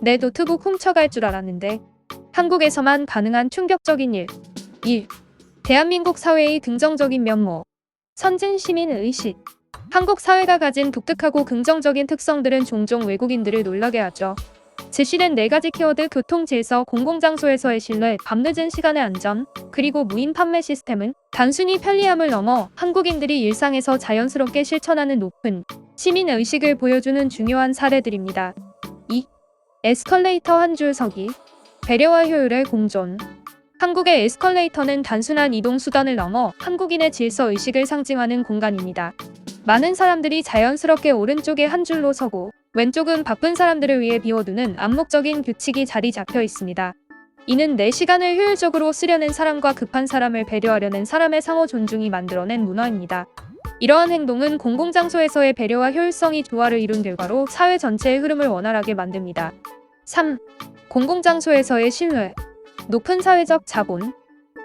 내 노트북 훔쳐갈 줄 알았는데 한국에서만 가능한 충격적인 일. 1. 대한민국 사회의 긍정적인 면모. 선진 시민 의식. 한국 사회가 가진 독특하고 긍정적인 특성들은 종종 외국인들을 놀라게 하죠. 제시된 네 가지 키워드 교통 질서, 공공장소에서의 신뢰, 밤늦은 시간의 안전, 그리고 무인 판매 시스템은 단순히 편리함을 넘어 한국인들이 일상에서 자연스럽게 실천하는 높은 시민 의식을 보여주는 중요한 사례들입니다. 2. 에스컬레이터 한 줄 서기. 배려와 효율의 공존. 한국의 에스컬레이터는 단순한 이동 수단을 넘어 한국인의 질서 의식을 상징하는 공간입니다. 많은 사람들이 자연스럽게 오른쪽에 한 줄로 서고 왼쪽은 바쁜 사람들을 위해 비워두는 암묵적인 규칙이 자리 잡혀 있습니다. 이는 내 시간을 효율적으로 쓰려는 사람과 급한 사람을 배려하려는 사람의 상호 존중이 만들어낸 문화입니다. 이러한 행동은 공공장소에서의 배려와 효율성이 조화를 이룬 결과로 사회 전체의 흐름을 원활하게 만듭니다. 3. 공공장소에서의 신뢰. 높은 사회적 자본.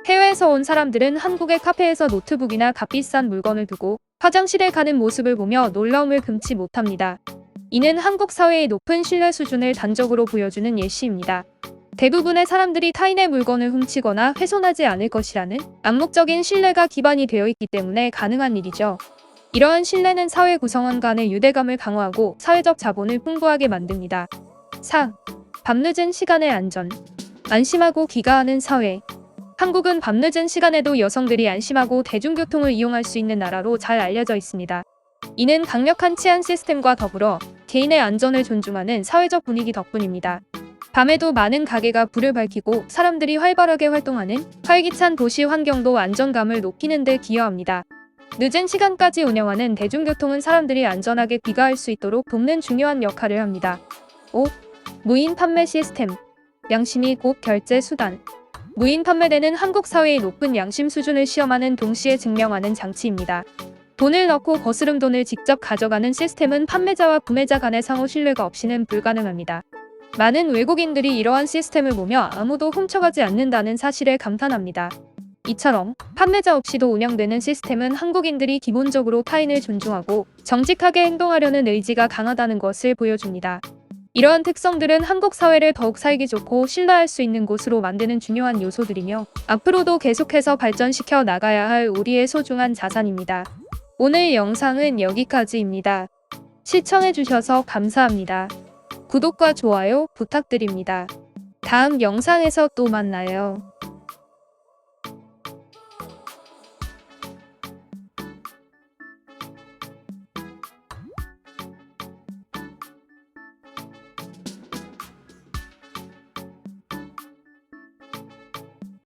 해외에서 온 사람들은 한국의 카페에서 노트북이나 값비싼 물건을 두고 화장실에 가는 모습을 보며 놀라움을 금치 못합니다. 이는 한국 사회의 높은 신뢰 수준을 단적으로 보여주는 예시입니다. 대부분의 사람들이 타인의 물건을 훔치거나 훼손하지 않을 것이라는 암묵적인 신뢰가 기반이 되어 있기 때문에 가능한 일이죠. 이러한 신뢰는 사회 구성원 간의 유대감을 강화하고 사회적 자본을 풍부하게 만듭니다. 4. 밤늦은 시간의 안전. 안심하고 귀가하는 사회. 한국은 밤늦은 시간에도 여성들이 안심하고 대중교통을 이용할 수 있는 나라로 잘 알려져 있습니다. 이는 강력한 치안 시스템과 더불어 개인의 안전을 존중하는 사회적 분위기 덕분입니다. 밤에도 많은 가게가 불을 밝히고 사람들이 활발하게 활동하는 활기찬 도시 환경도 안정감을 높이는 데 기여합니다. 늦은 시간까지 운영하는 대중교통은 사람들이 안전하게 귀가할 수 있도록 돕는 중요한 역할을 합니다. 5. 무인 판매 시스템. 양심이 곧 결제 수단. 무인 판매대는 한국 사회의 높은 양심 수준을 시험하는 동시에 증명하는 장치입니다. 돈을 넣고 거스름 돈을 직접 가져가는 시스템은 판매자와 구매자 간의 상호 신뢰가 없이는 불가능합니다. 많은 외국인들이 이러한 시스템을 보며 아무도 훔쳐가지 않는다는 사실에 감탄합니다. 이처럼 판매자 없이도 운영되는 시스템은 한국인들이 기본적으로 타인을 존중하고 정직하게 행동하려는 의지가 강하다는 것을 보여줍니다. 이러한 특성들은 한국 사회를 더욱 살기 좋고 신뢰할 수 있는 곳으로 만드는 중요한 요소들이며 앞으로도 계속해서 발전시켜 나가야 할 우리의 소중한 자산입니다. 오늘 영상은 여기까지입니다. 시청해주셔서 감사합니다. 구독과 좋아요 부탁드립니다. 다음 영상에서 또 만나요.